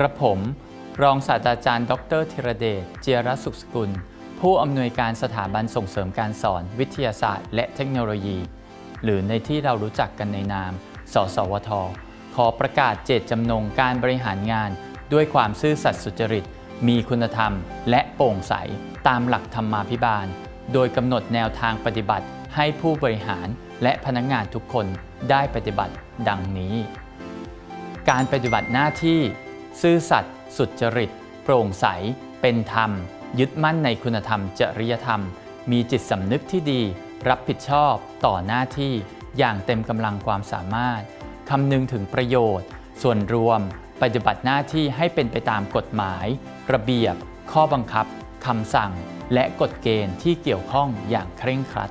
กระผม รองศาสตราจารย์ ดรธีรเดช เจียรสุขสกุล ผู้อำนวยการสถาบันส่งเสริมการสอน วิทยาศาสตร์ และเทคโนโลยี หรือในที่เรารู้จักกันในนาม สสวท ขอประกาศเจตจำนงการบริหารงาน ด้วยความซื่อสัตย์สุจริต มีคุณธรรม และโปร่งใส ตามหลักธรรมาภิบาล โดยกำหนดแนวทางปฏิบัติให้ผู้บริหารและพนักงานทุกคนได้ปฏิบัติดังนี้ การปฏิบัติหน้าที่ ซื่อสัตย์สุจริต โปร่งใส เป็นธรรม ยึดมั่นในคุณธรรม จริยธรรม มีจิตสำนึกที่ดี รับผิดชอบต่อหน้าที่อย่างเต็มกำลังความสามารถคำนึงถึงประโยชน์ ส่วนรวม ปฏิบัติหน้าที่ให้เป็นไปตามกฎหมาย ระเบียบ ข้อบังคับคำสั่ง และกฎเกณฑ์ที่เกี่ยวข้องอย่างเคร่งครัด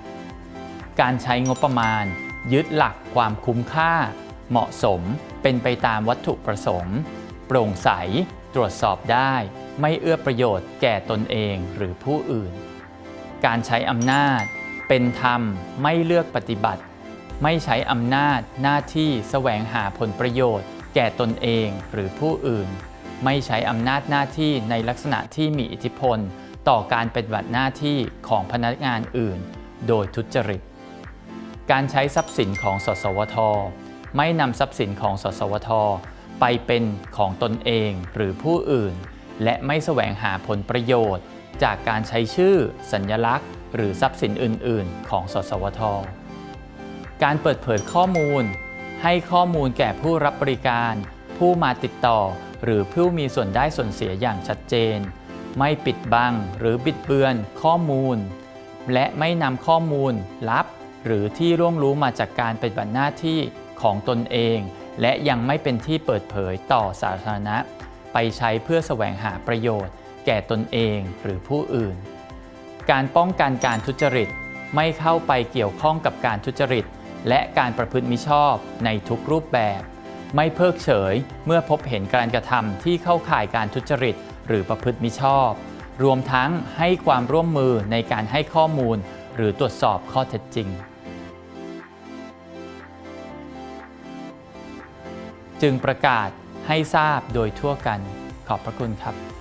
การใช้งบประมาณ ยึดหลักความคุ้มค่า เหมาะสมเป็นไปตามวัตถุประสงค์ โปร่งใส ตรวจสอบได้ ไม่เอื้อประโยชน์แก่ตนเองหรือผู้อื่น การใช้อำนาจ เป็นธรรมไม่เลือกปฏิบัติ ไม่ใช้อำนาจหน้าที่แสวงหาผลประโยชน์ แก่ตนเองหรือผู้อื่น ไม่ใช้อำนาจหน้าที่ในลักษณะที่มีอิทธิพล ต่อการปฏิบัติหน้าที่ของพนักงานอื่น โดยทุจริต การใช้ทรัพย์สินของสสวท ไม่นำทรัพย์สินของสสวท ไปเป็นของตนเองหรือผู้อื่น และไม่แสวงหาผลประโยชน์ จากการใช้ชื่อ สัญลักษณ์ หรือทรัพย์สินอื่น ๆ ของสสวท การเปิดเผยข้อมูล ให้ข้อมูลแก่ผู้รับบริการ ผู้มาติดต่อ หรือผู้มีส่วนได้ส่วนเสียอย่างชัดเจน ไม่ปิดบังหรือบิดเบือนข้อมูล และไม่นำข้อมูลลับ หรือที่ร่วงรู้มาจากการปฏิบัติหน้าที่ของตนเอง และยังไม่เป็นที่เปิดเผยต่อสาธารณะ ไปใช้เพื่อแสวงหาประโยชน์ แก่ตนเองหรือผู้อื่น การป้องกันการทุจริตไม่เข้าไปเกี่ยวข้องกับการทุจริต และการประพฤติมิชอบในทุกรูปแบบ ไม่เพิกเฉยเมื่อพบเห็นการกระทำที่เข้าข่ายการทุจริต หรือประพฤติมิชอบ รวมทั้งให้ความร่วมมือในการให้ข้อมูล หรือตรวจสอบข้อเท็จจริง จึงประกาศให้ทราบโดยทั่วกัน ขอบพระคุณครับ